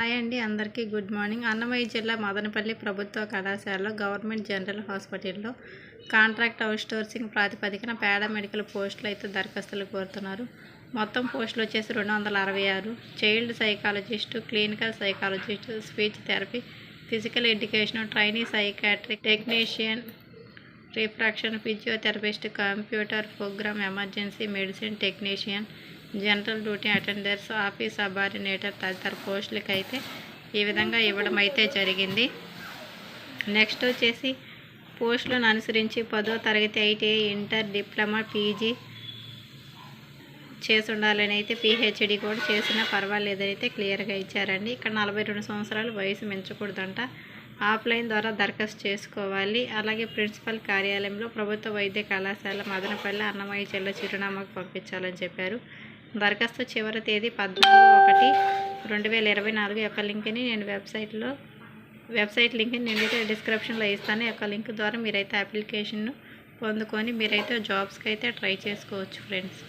Hi అండి అందరికీ good morning. Annamayya జిల్లా మదనపల్లి ప్రభుత్వ కళాశాలలో గవర్నమెంట్ జనరల్ హాస్పిటల్లో కాంట్రాక్ట్ అవుట్సోర్సింగ్ ప్రాతిపదికన పారామెడికల్ పోస్టులు అయితే దరఖాస్తులు కోరుతున్నారు. మొత్తం పోస్టులు వచ్చేసి రెండు వందల అరవై ఆరు. Child psychologist clinical psychologist speech therapy physical education trainee psychiatric technician refraction physiotherapist computer program emergency medicine technician general duty attenders office subordinator తదితర పోస్టులకి అయితే ఈ విధంగా ఇవ్వడం అయితే జరిగింది. నెక్స్ట్ వచ్చేసి పోస్టులను అనుసరించి పదో తరగతి ఐటీఐ ఇంటర్ డిప్లొమా పీజీ చేసి ఉండాలని అయితే పిహెచ్డి కూడా చేసినా పర్వాలేదని అయితే క్లియర్గా ఇచ్చారండి. ఇక్కడ నలభై రెండు సంవత్సరాలు వయసు మించకూడదంట. ఆఫ్లైన్ ద్వారా దరఖాస్తు చేసుకోవాలి. అలాగే ప్రిన్సిపల్ కార్యాలయంలో ప్రభుత్వ వైద్య కళాశాల మదనపల్లి అన్నమయ్య జిల్లా చిరునామాకు పంపించాలని చెప్పారు. దరఖాస్తు చివరి తేదీ పద్నాలుగు ఒకటి రెండు వేల ఇరవై నాలుగు యొక్క లింక్ని నేను వెబ్సైట్లో వెబ్సైట్ లింక్ని అయితే డిస్క్రిప్షన్లో ఇస్తాను. యొక్క లింక్ ద్వారా మీరైతే అప్లికేషన్ను పొందుకొని మీరైతే జాబ్స్కి అయితే ట్రై చేసుకోవచ్చు ఫ్రెండ్స్.